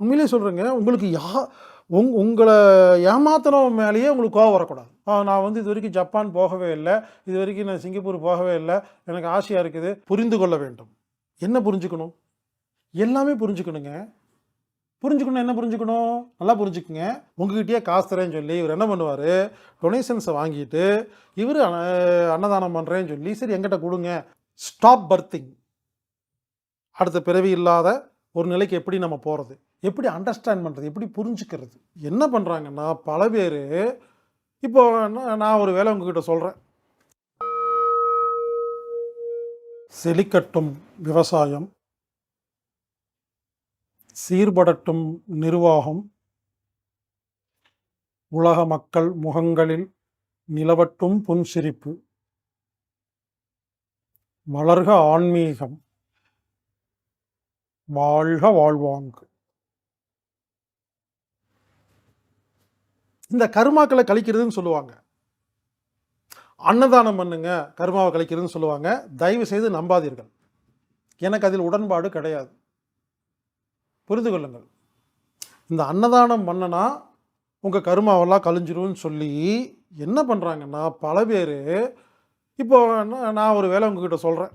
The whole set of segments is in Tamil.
உண்மையிலே சொல்கிறேங்க உங்களுக்கு யா உங் உங்களை ஏமாத்தினவன் மேலேயே உங்களுக்கு கோவம் வரக்கூடாது. நான் வந்து இது வரைக்கும் ஜப்பான் போகவே இல்லை இது வரைக்கும் நான் சிங்கப்பூர் போகவே இல்லை எனக்கு ஆசையாக இருக்குது புரிந்து கொள்ள வேண்டும். என்ன புரிஞ்சுக்கணும்? எல்லாமே புரிஞ்சுக்கணுங்க. புரிஞ்சுக்கணும் என்ன புரிஞ்சுக்கணும்? நல்லா புரிஞ்சுக்குங்க. உங்ககிட்டயே காசு தரேன்னு சொல்லி இவர் என்ன பண்ணுவார்? டொனேஷன்ஸை வாங்கிட்டு இவர் அன்னதானம் பண்ணுறேன்னு சொல்லி சரி எங்கிட்ட கொடுங்க. ஸ்டாப் பர்த்திங் அடுத்த பிறவி இல்லாத ஒரு நிலைக்கு எப்படி நம்ம போகிறது எப்படி அண்டர்ஸ்டாண்ட் பண்ணுறது எப்படி புரிஞ்சுக்கிறது? என்ன பண்ணுறாங்கன்னா பல பேர் இப்போ நான் நான் ஒரு வேலை உங்ககிட்ட சொல்கிறேன் செழிக்கட்டும் விவசாயம் சீர்படட்டும் நிர்வாகம் உலக மக்கள் முகங்களில் நிலவட்டும் புன்சிரிப்பு வளர்க ஆன்மீகம் வாழ்க வாழ்வாங்கு. இந்த கருமாக்களை கழிக்கிறதுன்னு சொல்லுவாங்க. அன்னதானம் பண்ணுங்க கருமாவை கழிக்கிறதுன்னு சொல்லுவாங்க. தயவு செய்து நம்பாதீர்கள். எனக்கு அதில் உடன்பாடு கிடையாது. புரிந்து கொள்ளுங்கள். இந்த அன்னதானம் பண்ணனா உங்கள் கருமாவெல்லாம் கழிஞ்சிரும்னு சொல்லி என்ன பண்ணுறாங்கன்னா பல பேர் இப்போ நான் ஒரு வேலை உங்ககிட்ட சொல்கிறேன்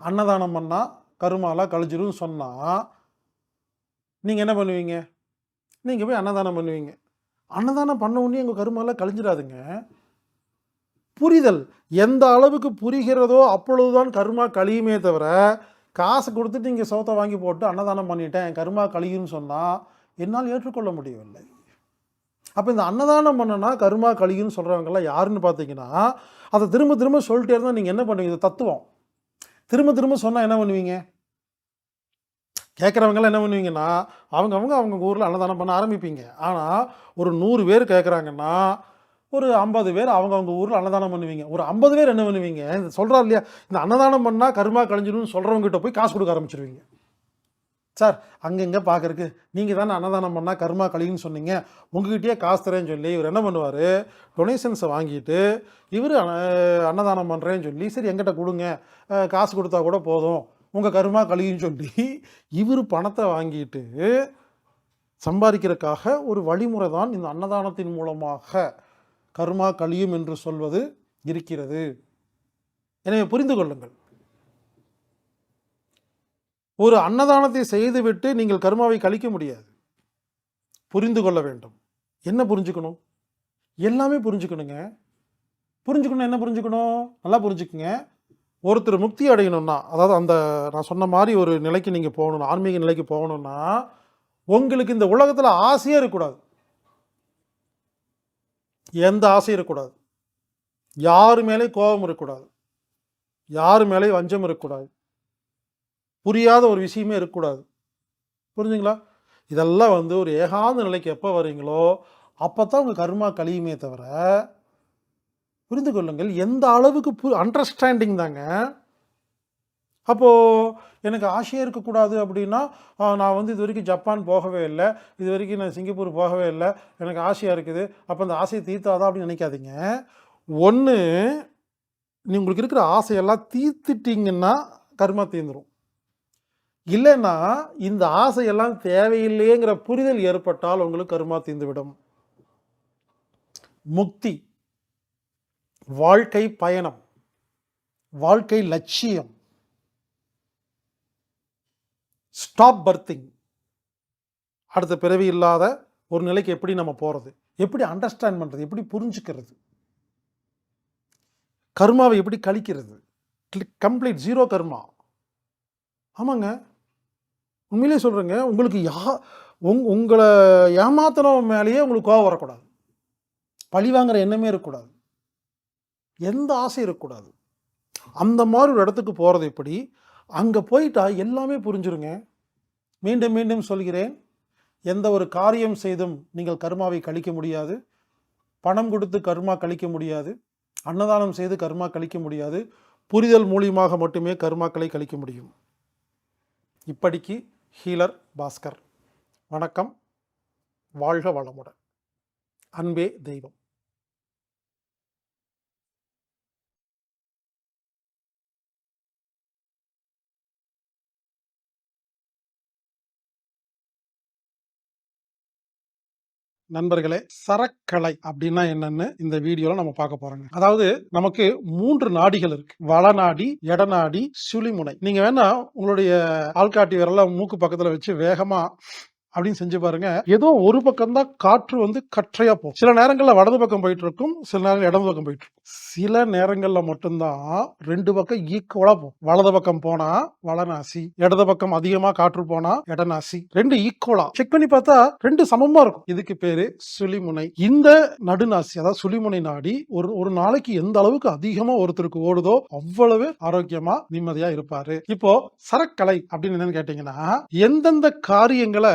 அன்னதானம் பண்ணால் கருமாலாம் கழிஞ்சிரும்னு சொன்னால் நீங்கள் என்ன பண்ணுவீங்க? நீங்கள் போய் அன்னதானம் பண்ணுவீங்க. அன்னதானம் பண்ண உடனே எங்கள் கருமெல்லாம் கழிஞ்சிடாதுங்க. புரிதல். எந்த அளவுக்கு புரிகிறதோ அப்பொழுதுதான் கருமா கழியுமே தவிர காசு கொடுத்துட்டு இங்கே சோத்தை வாங்கி போட்டு அன்னதானம் பண்ணிட்டேன் கருமா கழியும்னு சொன்னால் என்னால் ஏற்றுக்கொள்ள முடியவில்லை. அப்போ இந்த அன்னதானம் பண்ணனா கருமா கழியும்னு சொல்கிறவங்கெல்லாம் யாருன்னு பார்த்தீங்கன்னா அதை திரும்ப திரும்ப சொல்லிட்டே இருந்தால் நீங்கள் என்ன பண்ணுவீங்க? இது தத்துவம். திரும்ப திரும்ப சொன்னால் என்ன பண்ணுவீங்க? கேட்குறவங்களாம் என்ன பண்ணுவீங்கன்னா அவங்க அவங்க அவங்க ஊரில் அன்னதானம் பண்ண ஆரம்பிப்பீங்க. ஆனால் ஒரு நூறு பேர் கேட்குறாங்கன்னா ஒரு ஐம்பது பேர் அவங்கவுங்க ஊரில் அன்னதானம் பண்ணுவீங்க. ஒரு ஐம்பது பேர் என்ன பண்ணுவீங்க? இந்த சொல்கிறார் இல்லையா? இந்த அன்னதானம் பண்ணால் கருமா கழிஞ்சிடும்னு சொல்கிறவங்ககிட்ட போய் காசு கொடுக்க ஆரம்பிச்சிருவீங்க. சார் அங்கங்கே பார்க்கறக்கு நீங்கள் தானே அன்னதானம் பண்ணால் கருமா கழியுன்னு சொன்னீங்க. உங்ககிட்டயே காசு தரேன்னு சொல்லி இவர் என்ன பண்ணுவார்? டொனேஷன்ஸை வாங்கிட்டு இவர் அன்னதானம் பண்ணுறேன்னு சொல்லி சரி எங்கிட்ட கொடுங்க. காசு கொடுத்தா கூட போதும். உங்கள் கருமா கழியுன்னு சொல்லி இவர் பணத்தை வாங்கிட்டு சம்பாதிக்கிறதுக்காக ஒரு வழிமுறை தான் இந்த அன்னதானத்தின் மூலமாக கருமா கழியும் என்று சொல்வது இருக்கிறது. எனவே புரிந்து கொள்ளுங்கள். ஒரு அன்னதானத்தை செய்துவிட்டு நீங்கள் கருமாவை கழிக்க முடியாது. புரிந்து கொள்ள வேண்டும். என்ன புரிஞ்சுக்கணும்? எல்லாமே புரிஞ்சுக்கணுங்க. புரிஞ்சுக்கணும் என்ன புரிஞ்சுக்கணும்? நல்லா புரிஞ்சுக்குங்க. ஒருத்தர் முக்தி அடையணும்னா அதாவது அந்த நான் சொன்ன மாதிரி ஒரு நிலைக்கு நீங்கள் போகணும் ஆன்மீக நிலைக்கு போகணும்னா உங்களுக்கு இந்த உலகத்தில் ஆசையே இருக்கக்கூடாது. எந்த ஆசையும் இருக்கக்கூடாது. யார் மேலே கோபம் இருக்கக்கூடாது. யார் மேலே வஞ்சம் இருக்கக்கூடாது. புரியாத ஒரு விஷயமே இருக்கக்கூடாது. புரிஞ்சுங்களா? இதெல்லாம் வந்து ஒரு ஏகாந்த நிலைக்கு எப்போ வரீங்களோ அப்போ தான் உங்கள் கர்மா கழியுமே தவிர புரிந்து கொள்ளுங்கள். எந்த அளவுக்கு பு அண்டர்ஸ்டாண்டிங் தாங்க. அப்போது எனக்கு ஆசையாக இருக்கக்கூடாது அப்படின்னா நான் வந்து இது வரைக்கும் ஜப்பான் போகவே இல்லை. இது வரைக்கும் நான் சிங்கப்பூர் போகவே இல்லை. எனக்கு ஆசையாக இருக்குது. அப்போ அந்த ஆசையை தீர்த்தாதான் அப்படின்னு நினைக்காதீங்க. ஒன்று நீ உங்களுக்கு இருக்கிற ஆசையெல்லாம் தீர்த்துட்டிங்கன்னா கர்மா தீர்ந்துடும் இல்லைன்னா இந்த ஆசையெல்லாம் தேவையில்லைங்கிற புரிதல் ஏற்பட்டால் உங்களுக்கு கர்மா தீர்ந்துவிடும் முக்தி. வாழ்க்கை பயணம் வாழ்க்கை லட்சியம் ஸ்டாப் பர்த்திங் அடுத்த பிறவி இல்லாத ஒரு நிலைக்கு எப்படி நம்ம போகிறது எப்படி அண்டர்ஸ்டாண்ட் பண்ணுறது எப்படி புரிஞ்சுக்கிறது? கர்மாவை எப்படி கழிக்கிறது? கம்ப்ளீட் ஜீரோ கர்மா. ஆமாங்க. உண்மையிலே சொல்கிறேங்க உங்களுக்கு யா உங் உங்களை ஏமாத்தின மேலேயே உங்களுக்கு கோவம் வரக்கூடாது. பழி வாங்குற எண்ணமே இருக்கக்கூடாது. எந்த ஆசை இருக்கக்கூடாது. அந்த மாதிரி ஒரு இடத்துக்கு போகிறது எப்படி? அங்கே போயிட்டா எல்லாமே புரிஞ்சுருங்க. மீண்டும் மீண்டும் சொல்கிறேன். எந்த ஒரு காரியம் செய்தும் நீங்கள் கர்மாவை கழிக்க முடியாது. பணம் கொடுத்து கர்மா கழிக்க முடியாது. அன்னதானம் செய்து கர்மா கழிக்க முடியாது. புரிதல் மூலியமாக மட்டுமே கர்மாக்களை கழிக்க முடியும். இப்படிக்கு ஹீலர் பாஸ்கர். வணக்கம். வாழ்க வளமுடன். அன்பே தெய்வம். நண்பர்களே சரக்கலை அப்படின்னா என்னன்னு இந்த வீடியோல நம்ம பார்க்க போறோங்க. அதாவது நமக்கு மூன்று நாடிகள் இருக்கு. வளநாடி எடநாடி சுழிமுனை. நீங்க வேணா உங்களுடைய ஆள்காட்டி விரல மூக்கு பக்கத்துல வச்சு வேகமா அப்படின்னு செஞ்சு பாருங்க. ஏதோ ஒரு பக்கம் தான் காற்று வந்து கற்றையா போகும். சில நேரங்கள்ல வடது பக்கம் போயிட்டு இருக்கும் சில நேரம் இடது பக்கம் போயிட்டு இருக்கும். சில நேரங்கள்ல மட்டும்தான் ரெண்டு பக்கம் ஈக்குவலா போகும். வலது பக்கம் போனா வளநாசி இடது பக்கம் அதிகமா காற்று போனா இடநாசி. ரெண்டு ஈக்குவலா செக் பண்ணி பார்த்தா ரெண்டு சமமா இருக்கும். இதுக்கு பேரு சுழிமுனை. இந்த நடுநாசி அதாவது சுழிமுனை நாடி ஒரு ஒரு நாளைக்கு எந்த அளவுக்கு அதிகமா ஒருத்தருக்கு ஓடுதோ அவ்வளவு ஆரோக்கியமா நிம்மதியா இருப்பாரு. இப்போ சரக்கலை அப்படின்னு என்னன்னு கேட்டீங்கன்னா எந்தெந்த காரியங்களை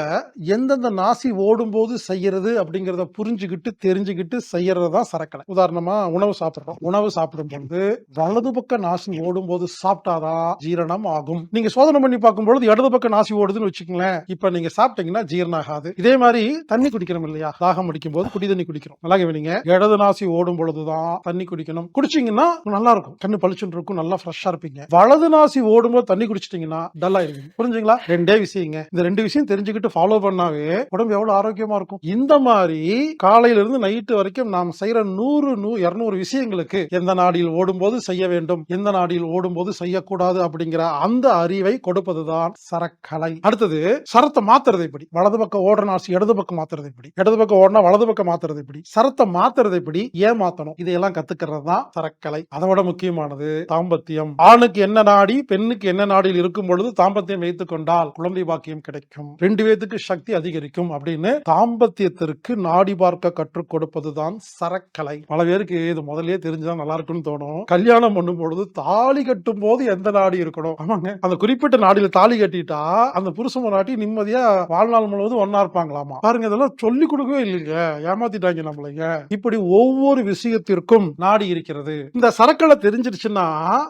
எந்தெந்த நாசி ஓடும்போது செய்யறது அப்படிங்கறத புரிஞ்சுக்கிட்டு தெரிஞ்சுக்கிட்டு செய்யறது தான் சரக்கலை. உதாரணமா உணவு சாப்பிடுறோம். உணவு சாப்பிடும் பொழுது வலது பக்க நாசி ஓடும்போது சாப்பிட்டாதான் ஜீரணம் ஆகும். நீங்க சோதனை பண்ணி பார்க்கும்பொழுது இடது பக்க நாசி ஓடுதுன்னு வச்சுக்கங்களேன். இப்ப நீங்க சாப்பிட்டீங்கன்னா ஜீரணம் ஆகாது. இதே மாதிரி தண்ணி குடிக்கிறோம் இல்லையா? தாகம் அடிக்கும் போது குடி தண்ணி குடிக்கிறோம். நல்லா கவனிங்க இடது நாசி ஓடும் பொழுதுதான் தண்ணி குடிக்கணும். குடிச்சீங்கன்னா நல்லா இருக்கும். கண்ணு பளிச்சுன்னு இருக்கும். நல்லா ஃப்ரெஷ்ஷா இருப்பீங்க. வலது நாசி ஓடும்போது தண்ணி குடிச்சிட்டீங்கன்னா டல்லா இருக்கும் புரிஞ்சுங்களா? ரெண்டே விஷயங்க. இந்த ரெண்டு விஷயம் தெரிஞ்சுக்கிட்டு ஃபாலோ பண்ணாவே உடம்பு எவ்வளவு ஆரோக்கியமா இருக்கும்? இந்த மாதிரி காலையில இருந்து நைட்டு வரைக்கும் நாம் செய்யற நூறு நூ இருநூறு விஷயங்களுக்கு எந்த நாடியில் ஓடும்போது செய்ய வேண்டும் எந்த நாடியில் ஓடும்போது செய்யக்கூடாது அப்படிங்கிற அந்த அறிவை கொடுப்பதுதான் சரக்கலை. அடுத்தது சரத்தை மாத்துறது எப்படி? வலது பக்கம் ஓடுற நாசி இடது பக்கம் மாத்துறது எப்படி? இடது பக்கம் ஓடினா வலது பக்கம் மாத்துறது எப்படி? சரத்தை மாத்துறது எப்படி? ஏன் மாத்தணும் இதையெல்லாம் கத்துக்கிறது தான் சரக்கலை. அதை விட முக்கியமானது தாம்பத்தியம். ஆணுக்கு என்ன நாடி பெண்ணுக்கு என்ன நாடியில் இருக்கும் பொழுது தாம்பத்தியம் வைத்துக் கொண்டால் குழந்தை பாக்கியம் கிடைக்கும். ரெண்டு பேத்துக்கு சக்தி அதிகரிக்கும் அப்படின்னு தாம்பத்தியத்திற்கு நாடி பார்க்க கற்றுக் கொடுப்பதுதான் சரக்கலை. பல பேருக்கு இது முதல்லயே தெரிஞ்சுதான் நல்லா இருக்கும்னு தோணும். கல்யாணம் பண்ணும் பொழுது தாலி கட்டும் போது எந்த நாடு இருக்கணும்? ஆமாங்க. அந்த குறிப்பிட்ட நாடியில தாலி கட்டிட்டா அந்த புருஷன் நாட்டி நிம்மதியா வாழ்நாள் முழுவதும் ஒன்னா இருப்பாங்களாமா? பாருங்க இதெல்லாம் சொல்லி கொடுக்கவே இல்லைங்க. ஏமாத்திட்டாங்க நம்மளைங்க. இப்படி ஒவ்வொரு விஷயத்திற்கும் நாடி இருக்கிறது. இந்த சரக்களை தெரிஞ்சிருச்சுன்னா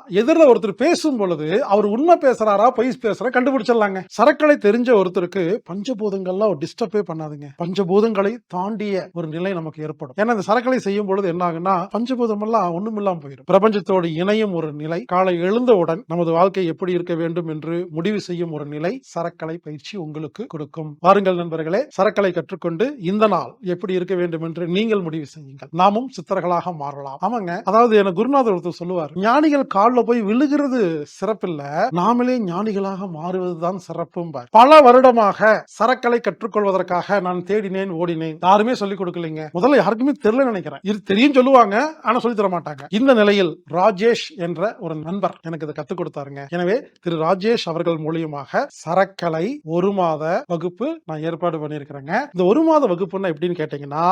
எதிரில் ஒருத்தர் பேசும் பொழுது அவர் உண்மை பேசுறாரா பொய் பேசுறா கண்டுபிடிச்சிடலாங்க. சரக்களை தெரிஞ்ச ஒருத்தருக்கு பஞ்சபூதங்கள்லாம் ஒரு டிஸ்டர்பே பண்ணாதுங்க. பஞ்சபூதங்களை தாண்டிய ஒரு நிலை நமக்கு ஏற்படும். ஏன்னா இந்த சரக்களை செய்யும் பொழுது என்ன ஆகுன்னா பஞ்சபூதம் எல்லாம் ஒண்ணும் இல்லாமல் போயிடும் பிரபஞ்சத்தோடு இணையும் ஒரு நிலை காலை எழுந்தவுடன் நமது வாழ்க்கை எப்படி இருக்க வேண்டும் என்று முடிவு செய்யும் ஒரு நிலை சரக்கலை பயிற்சி உங்களுக்கு கொடுக்கும். வாருங்கள் நண்பர்களே சரக்கலை கற்றுக்கொண்டு இந்த நாள் எப்படி இருக்க வேண்டும் என்று நீங்கள் முடிவு செய்யுங்கள். நாமும் சித்தர்களாக மாறலாம். ஆமாங்க. அதாவது என குருநாதர் ஒருத்தர் சொல்லுவார் ஞானிகள் காலில் போய் விழுகிறது சிறப்பில்ல நாமளே ஞானிகளாக மாறுவதுதான் சிறப்பும் பல வருடமாக சரக்கலை கற்றுக்கொள்வதற்காக நான் தேடினேன் ஓடினேன். யாருமே சொல்லிக் கொடுக்கலைங்க. முதல்ல யாருக்குமே தெரியல நினைக்கிறேன். இது தெரியும் சொல்லுவாங்க ஆனா சொல்லி தர மாட்டாங்க இந்த நிலையில் ராஜேஷ் என்ற ஒரு நண்பர் எனக்கு இதை கத்துக் கொடுத்தாருங்க. எனவே திரு ராஜேஷ் அவர்கள் மூலியமாக சரக்கலை ஒரு மாத வகுப்பு நான் ஏற்பாடு பண்ணியிருக்கிறேங்க. இந்த ஒரு மாத வகுப்புன்னா எப்படின்னு கேட்டீங்கன்னா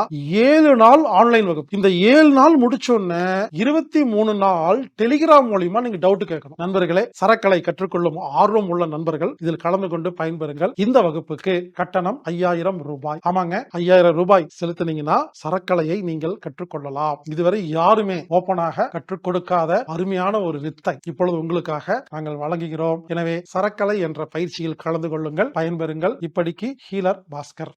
ஏழு நாள் ஆன்லைன் வகுப்பு. இந்த ஏழு நாள் முடிச்சோன்னு இருபத்தி மூணு நாள் டெலிகிராம் மூலியமா நீங்க டவுட் கேட்கணும். நண்பர்களே சரக்கலை கற்றுக்கொள்ளும் ஆர்வம் உள்ள நண்பர்கள் இதில் கலந்து கொண்டு பயன்பெறுங்கள். இந்த வகுப்புக்கு கட்டணம் ஐயாயிரம் ரூபாய். ஆமாங்க ஐயாயிரம் ரூபாய் செலுத்தினீங்கன்னா சரக்கலையை நீங்கள் கற்றுக்கொள்ளலாம். இதுவரை யாரும் யாருமே ஓப்பனாக கற்றுக் கொடுக்காத அருமையான ஒரு வித்தை இப்பொழுது உங்களுக்காக நாங்கள் வழங்குகிறோம். எனவே சரக்கலை என்ற பயிற்சியில் கலந்து கொள்ளுங்கள் பயன்பெறுங்கள். இப்படிக்கு ஹீலர் பாஸ்கர்.